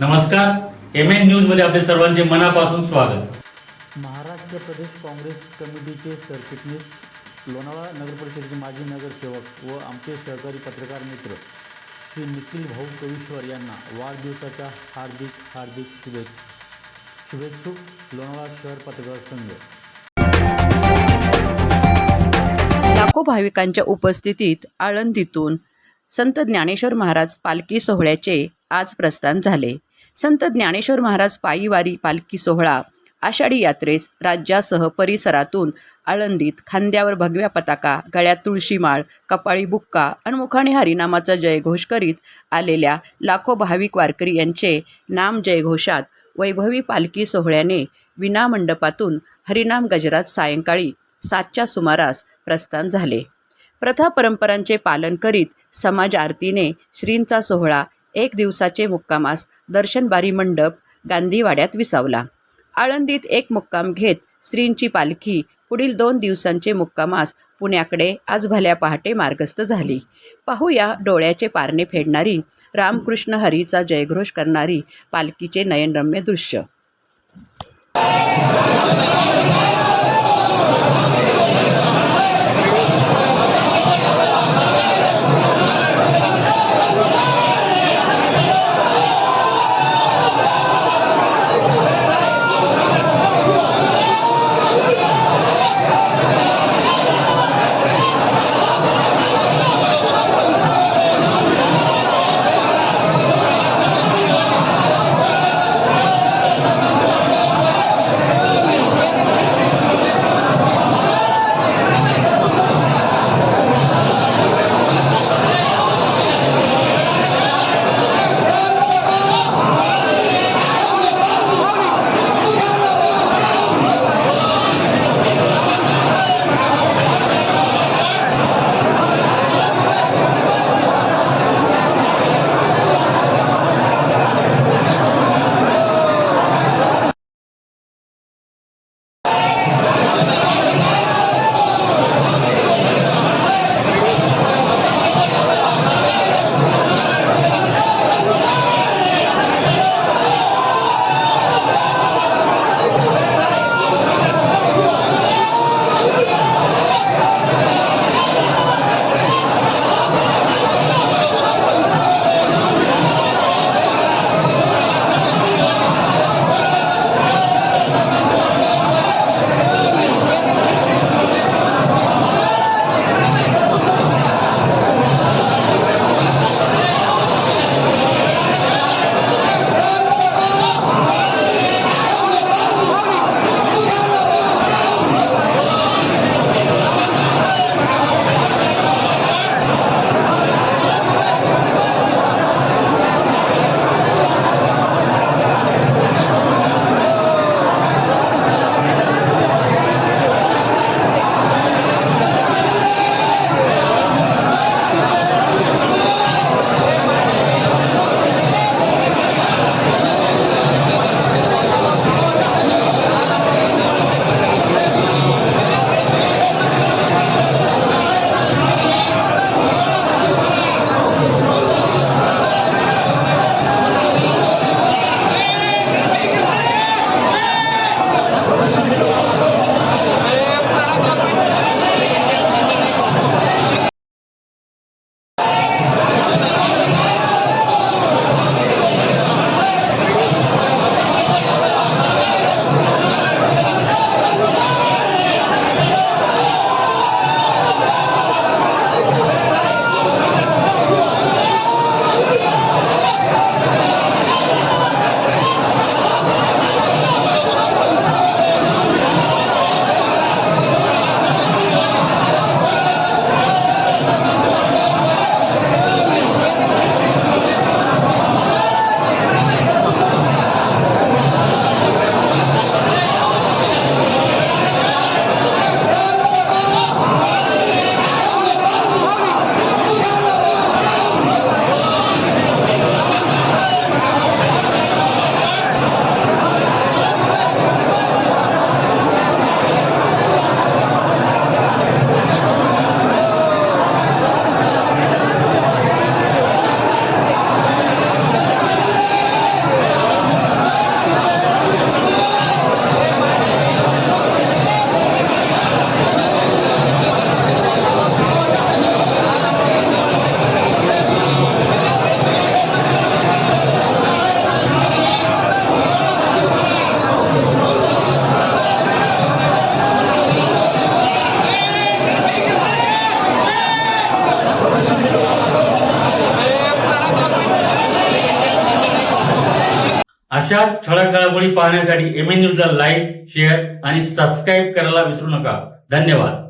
नमस्कार. M N न्यूजमध्ये आपले सर्वांचे मनापासून स्वागत. महाराष्ट्र प्रदेश काँग्रेस कमिटीचे सरचिटणीस लोणावळा नगरपरिषदेचे माजी नगरसेवक व आमचे सहकारी पत्रकार मित्र श्री निखिल भाऊ कवीश्वर यांना वाढदिवसाच्या हार्दिक हार्दिक शुभेच्छा. शुभेच्छुक लोणावळा शहर पत्रकार संघ. लाखो भाविकांच्या उपस्थितीत आळंदीतून संत ज्ञानेश्वर महाराज पालखी सोहळ्याचे आज प्रस्थान झाले. संत ज्ञानेश्वर महाराज पायीवारी पालखी सोहळा आषाढी यात्रेस राज्यासह परिसरातून आळंदीत खांद्यावर भगव्या पताका गळ्यात तुळशीमाळ कपाळी बुक्का आणि मुखाने हरिनामाचा जयघोष करीत आलेल्या लाखो भाविक वारकरी यांचे नाम जयघोषात वैभवी पालखी सोहळ्याने विनामंडपातून हरिनाम गजरात सायंकाळी सातच्या सुमारास प्रस्थान झाले. प्रथा परंपरांचे पालन करीत समाज आरतीने श्रींचा सोहळा एक दिवसाचे मुक्कामास दर्शनबारी मंडप गांधीवाड्यात विसावला. आळंदीत एक मुक्काम घेत श्रींची पालखी पुढील दोन दिवसांचे मुक्कामास पुण्याकडे आज भल्या पहाटे मार्गस्थ झाली. पाहूया डोळ्याचे पारणे फेडणारी रामकृष्ण हरीचा जयघोष करणारी पालखीचे नयनरम्य दृश्य. अशा ठळक घडामोडी पाहण्यासाठी एम एन न्यूजला लाईक शेअर आणि सबस्क्राईब करायला विसरू नका. धन्यवाद.